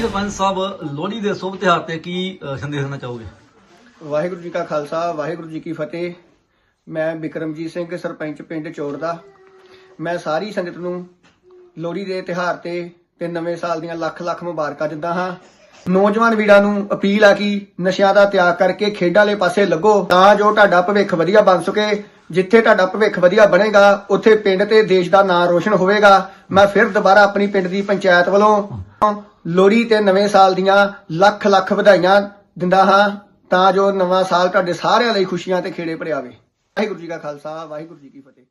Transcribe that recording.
ਸਰਪੰਚ ਸਾਹਿਬ ਲੋਹੜੀ ਦੇ ਸ਼ੁਭ ਤਿਉਹਾਰ ਤੇ ਕੀ ਸੰਦੇਸ਼ ਦੇਣਾ ਚਾਹੋਗੇ? ਵਾਹਿਗੁਰੂ ਜੀ ਕਾ ਖਾਲਸਾ ਵਾਹਿਗੁਰੂ ਜੀ ਕੀ ਫਤਿਹ। ਮੈਂ ਬਿਕਰਮਜੀਤ ਸਿੰਘ ਸਰਪੰਚ ਪਿੰਡ ਚੋੜ ਦਾ। ਮੈਂ ਸਾਰੀ ਸੰਗਤ ਨੂੰ ਲੋਹੜੀ ਦੇ ਤਿਹਾਰ ਤੇ ਤੇ ਨਵੇਂ ਸਾਲ ਦੀਆਂ ਲੱਖ ਲੱਖ ਮੁਬਾਰਕਾਂ ਦਿੰਦਾ ਹਾਂ। ਨੌਜਵਾਨ ਵੀਰਾਂ ਨੂੰ ਅਪੀਲ ਆ ਕਿ ਨਸ਼ਿਆਂ ਦਾ ਤਿਆਗ ਕਰਕੇ ਖੇਡਾਂ ਵਾਲੇ ਪਾਸੇ ਲੱਗੋ, ਤਾਂ ਜੋ ਤੁਹਾਡਾ ਭਵਿੱਖ ਵਧੀਆ ਬਣ ਸਕੇ। ਜਿੱਥੇ ਤੁਹਾਡਾ ਭਵਿੱਖ ਵਧੀਆ ਬਣੇਗਾ, ਉੱਥੇ ਪਿੰਡ ਤੇ ਦੇਸ਼ ਦਾ ਨਾਂ ਰੋਸ਼ਨ ਹੋਵੇਗਾ। ਮੈਂ ਫਿਰ ਦੁਬਾਰਾ ਆਪਣੀ ਪਿੰਡ ਦੀ ਪੰਚਾਇਤ ਵੱਲੋਂ ਲੋਹੜੀ ਤੇ ਨਵੇਂ ਸਾਲ ਦੀਆਂ ਲੱਖ ਲੱਖ ਵਧਾਈਆਂ ਦਿੰਦਾ ਹਾਂ, ਤਾਂ ਜੋ ਨਵਾਂ ਸਾਲ ਤੁਹਾਡੇ ਸਾਰਿਆਂ ਲਈ ਖੁਸ਼ੀਆਂ ਤੇ ਖੇੜੇ ਭਰਿਆਵੇ ਵਾਹਿਗੁਰੂ ਜੀ ਕਾ ਖਾਲਸਾ, ਵਾਹਿਗੁਰੂ ਜੀ ਕੀ ਫਤਿਹ।